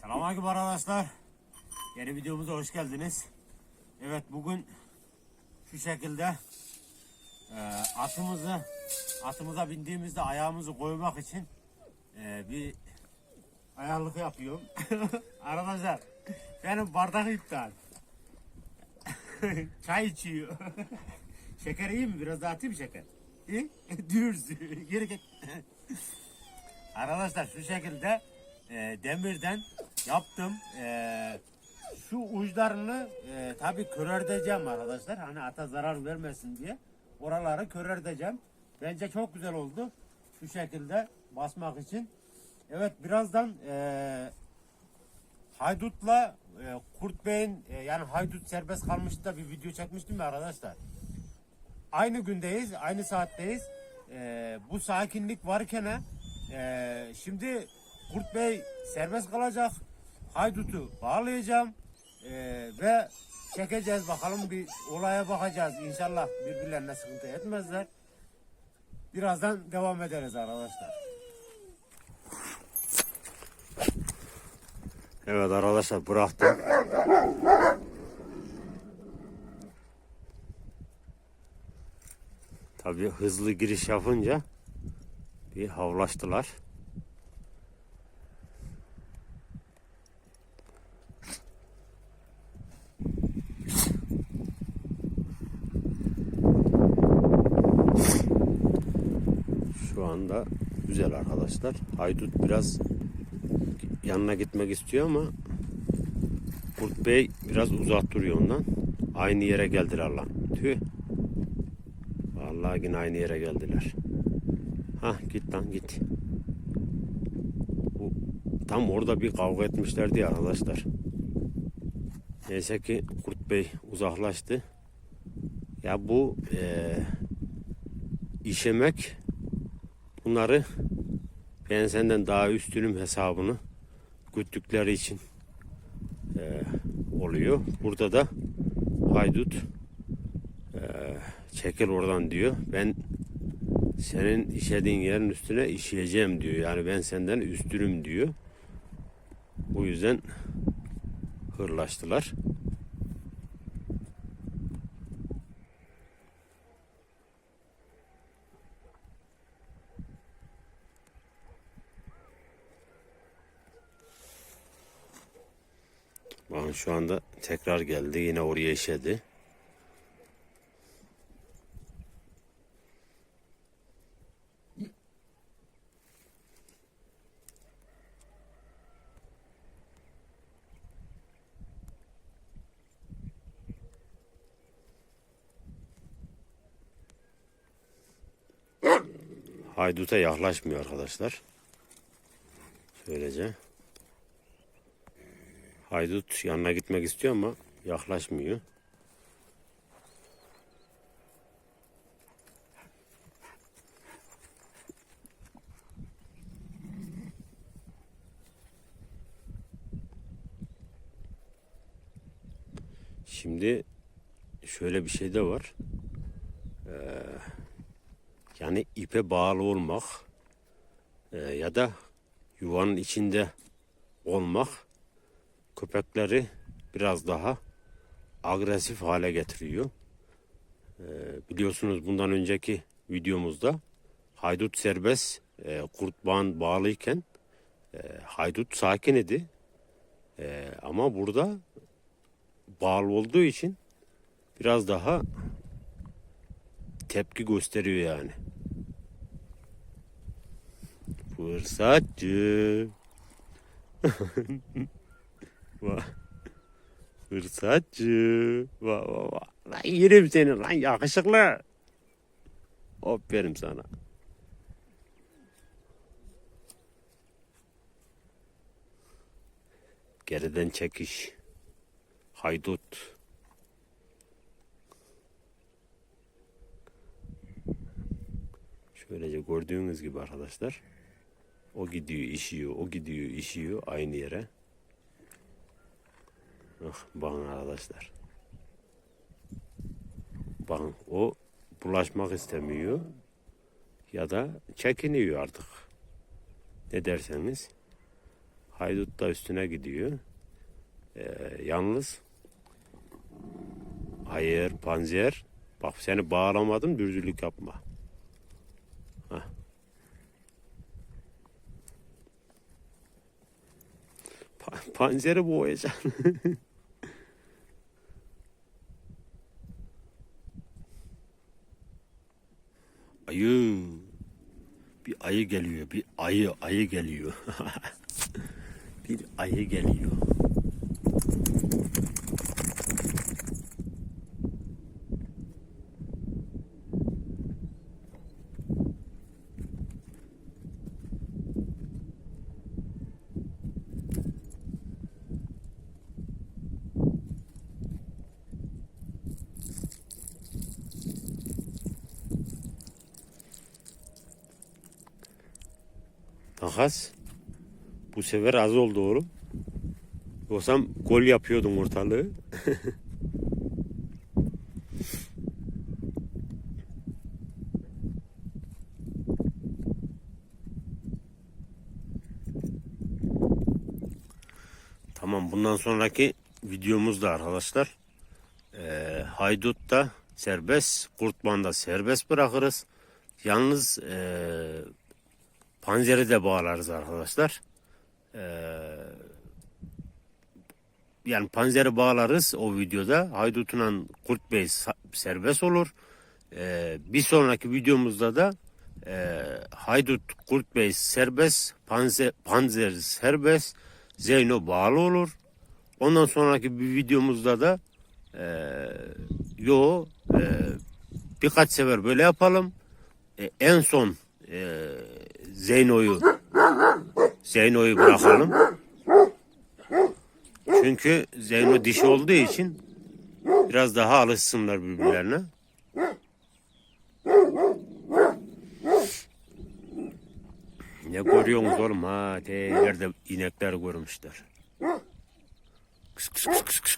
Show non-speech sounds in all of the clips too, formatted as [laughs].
Selamünaleyküm arkadaşlar. Yeni videomuza hoş geldiniz. Evet bugün şu şekilde e, atımızı atımıza bindiğimizde ayağımızı koymak için e, bir ayarlık yapıyorum. [laughs] arkadaşlar benim bardak iptal. [laughs] Çay içiyor. [laughs] şeker iyi mi? Biraz daha atayım şeker. Düz. Geri git. Arkadaşlar şu şekilde e, demirden yaptım. E, şu uçlarını e, tabi körerdeceğim arkadaşlar. Hani ata zarar vermesin diye. Oraları körerdeceğim. Bence çok güzel oldu. Şu şekilde basmak için. Evet birazdan e, Haydut'la e, Kurt Bey'in e, yani Haydut serbest kalmıştı da bir video çekmiştim ya arkadaşlar. Aynı gündeyiz, aynı saatteyiz. E, bu sakinlik varken e, şimdi Kurt Bey serbest kalacak. Haydut'u bağlayacağım e, ve çekeceğiz bakalım bir olaya bakacağız. İnşallah birbirlerine sıkıntı etmezler. Birazdan devam ederiz arkadaşlar. Evet arkadaşlar bıraktım. Tabii hızlı giriş yapınca bir havlaştılar. Şu anda güzel arkadaşlar. Haydut biraz yanına gitmek istiyor ama Kurt Bey biraz uzak duruyor ondan. Aynı yere geldiler lan. Tüh. Vallahi yine aynı yere geldiler. Hah git lan git. Bu, tam orada bir kavga etmişlerdi ya arkadaşlar. Neyse ki Kurt Bey uzaklaştı. Ya bu eee işemek bunları ben senden daha üstünüm hesabını güttükleri için eee, oluyor. Burada da haydut eee, çekil oradan diyor. Ben senin işediğin yerin üstüne işeyeceğim diyor. Yani ben senden üstünüm diyor. Bu yüzden hırlaştılar. Bakın şu anda tekrar geldi. Yine oraya işedi. Haydut'a yaklaşmıyor arkadaşlar. Şöylece. Haydut yanına gitmek istiyor ama yaklaşmıyor. Şimdi şöyle bir şey de var. Ee, yani ipe bağlı olmak e, ya da yuvanın içinde olmak köpekleri biraz daha agresif hale getiriyor. Ee, biliyorsunuz bundan önceki videomuzda haydut serbest e, kurt bağın bağlıyken e, haydut sakin idi. E, ama burada bağlı olduğu için biraz daha tepki gösteriyor yani. Fırsatçı. [laughs] Vah. Fırsatçı. Vah vah vah. Lan yerim seni lan yakışıklı. Aferin sana. Geriden çekiş. Haydut. Şöylece gördüğünüz gibi arkadaşlar. O gidiyor işiyor, o gidiyor işiyor aynı yere. Bakın arkadaşlar. Bakın o bulaşmak istemiyor ya da çekiniyor artık. Ne derseniz. Haydut da üstüne gidiyor. Ee, yalnız hayır panzer bak seni bağlamadım dürzülük yapma. Hah. Pa- panzeri boğayacaksın. [laughs] Ayı. Bir ayı geliyor. Bir ayı ayı geliyor. [laughs] bir ayı geliyor. Takas. Bu sefer az oldu oğlum. Yoksa gol yapıyordun ortalığı. [laughs] tamam bundan sonraki videomuzda arkadaşlar eee haydut da serbest, kurtman da serbest bırakırız. Yalnız eee Panzeri de bağlarız arkadaşlar. Ee, yani panzeri bağlarız o videoda. Haydut'la Kurt Bey serbest olur. Ee, bir sonraki videomuzda da e, Haydut Kurt Bey serbest, panzer, panzer serbest, Zeyno bağlı olur. Ondan sonraki bir videomuzda da e, yo e, birkaç sefer böyle yapalım. E, en son e, Zeyno'yu Zeyno'yu bırakalım. Çünkü Zeyno dişi olduğu için biraz daha alışsınlar birbirlerine. Ne görüyorsunuz oğlum ha? Te ileride inekler görmüşler. Kıs kıs kıs kıs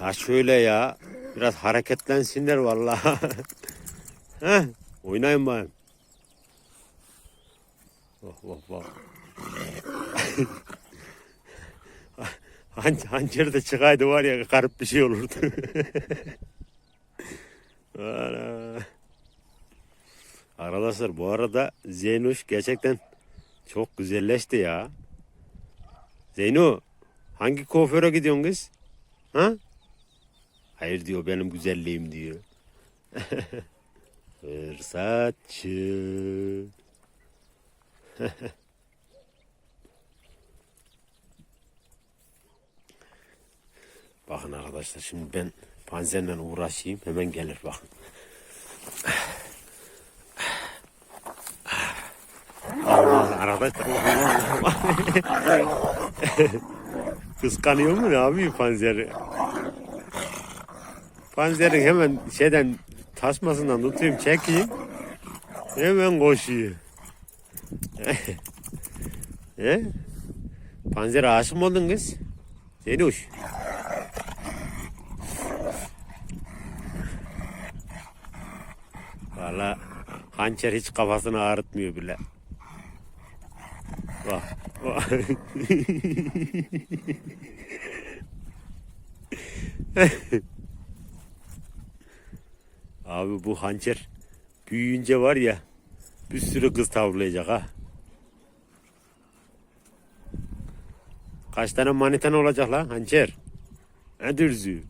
Ha şöyle ya. Biraz hareketlensinler vallahi. [laughs] Heh, oynayın bayım. Vah vah vah. Han hançer de çıkaydı var ya garip bir şey olurdu. [laughs] Ana. Arkadaşlar bu arada Zeynuş gerçekten çok güzelleşti ya. Zeyno hangi kuaföre gidiyorsun kız? Ha? Hayır diyor benim güzelliğim diyor. [laughs] Fırsatçı. [laughs] bakın arkadaşlar şimdi ben panzerle uğraşayım hemen gelir bakın. Arkadaşlar [laughs] kıskanıyor mu ne abi panzeri? Panzerin hemen şeyden tasmasından tutayım çekeyim. Hemen koşuyor. [laughs] He? Panzer aşık mı oldun kız? Zeynoş. Valla hançer hiç kafasını ağrıtmıyor bile. Bak. bak. [laughs] Abi bu hançer büyüyünce var ya bir sürü kız tavlayacak ha. Kaç tane manitan olacak lan hançer? Ne [laughs] dürzü?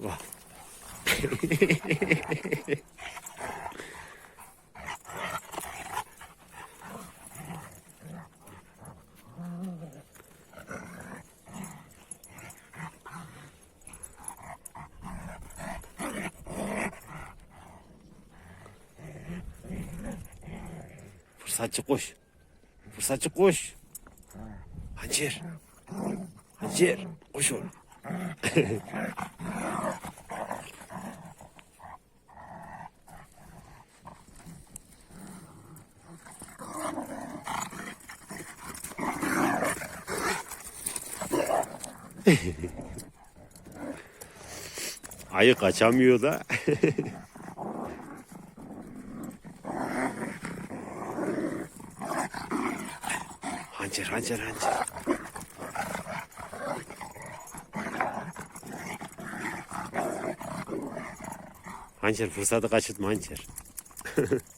Vah. Fırsatçı koş. Fırsatçı koş. Hançer. Hançer. Koş oğlum. [laughs] [laughs] Ayı kaçamıyor da. [laughs] hançer, hançer, hançer. Hançer fırsatı kaçırtma hançer. [laughs]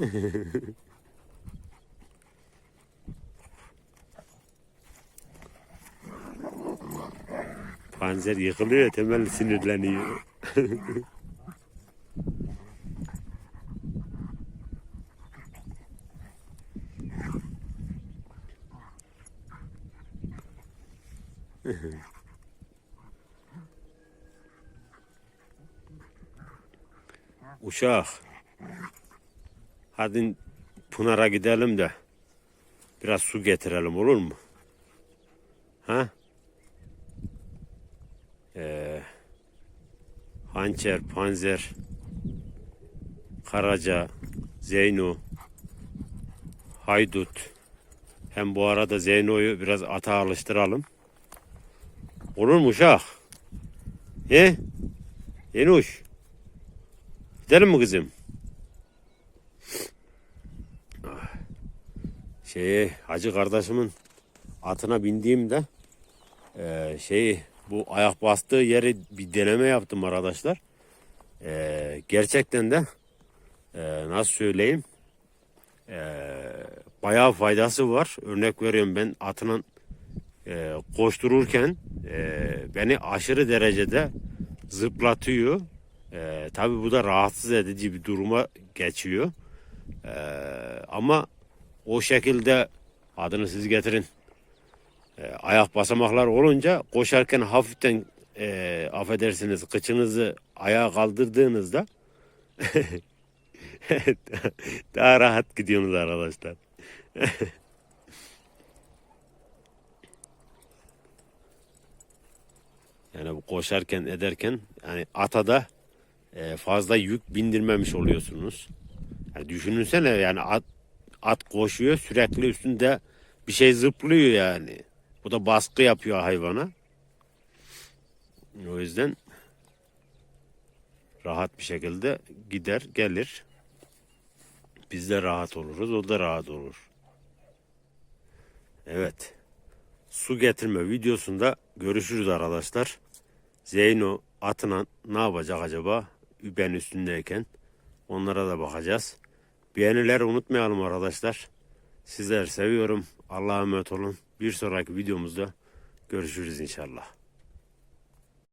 [laughs] Panzer yıkılıyor temel sinirleniyor. [laughs] Uşak. Hadi Pınar'a gidelim de biraz su getirelim olur mu? Ha? Ee, Hançer, Panzer, Karaca, Zeyno, Haydut. Hem bu arada Zeyno'yu biraz ata alıştıralım. Olur mu uşak? He? Yenuş. Gidelim mi kızım? Şeye, hacı kardeşimin atına bindiğimde eee şeyi bu ayak bastığı yeri bir deneme yaptım arkadaşlar. Eee, gerçekten de eee, nasıl söyleyeyim eee bayağı faydası var. Örnek veriyorum ben atının eee, koştururken eee, beni aşırı derecede zıplatıyor. Eee Tabi bu da rahatsız edici bir duruma geçiyor. Eee, ama o şekilde adını siz getirin e, ayak basamaklar olunca koşarken hafiften e, affedersiniz kıçınızı ayağa kaldırdığınızda [laughs] daha rahat gidiyorsunuz arkadaşlar. [laughs] yani bu koşarken ederken yani ata da e, fazla yük bindirmemiş oluyorsunuz. Yani düşününsene yani at, at koşuyor sürekli üstünde bir şey zıplıyor yani. Bu da baskı yapıyor hayvana. O yüzden rahat bir şekilde gider gelir. Biz de rahat oluruz, o da rahat olur. Evet. su getirme videosunda görüşürüz arkadaşlar. Zeyno atına ne yapacak acaba? Ben üstündeyken. Onlara da bakacağız. Beğenileri unutmayalım arkadaşlar. Sizleri seviyorum. Allah'a emanet olun. Bir sonraki videomuzda görüşürüz inşallah.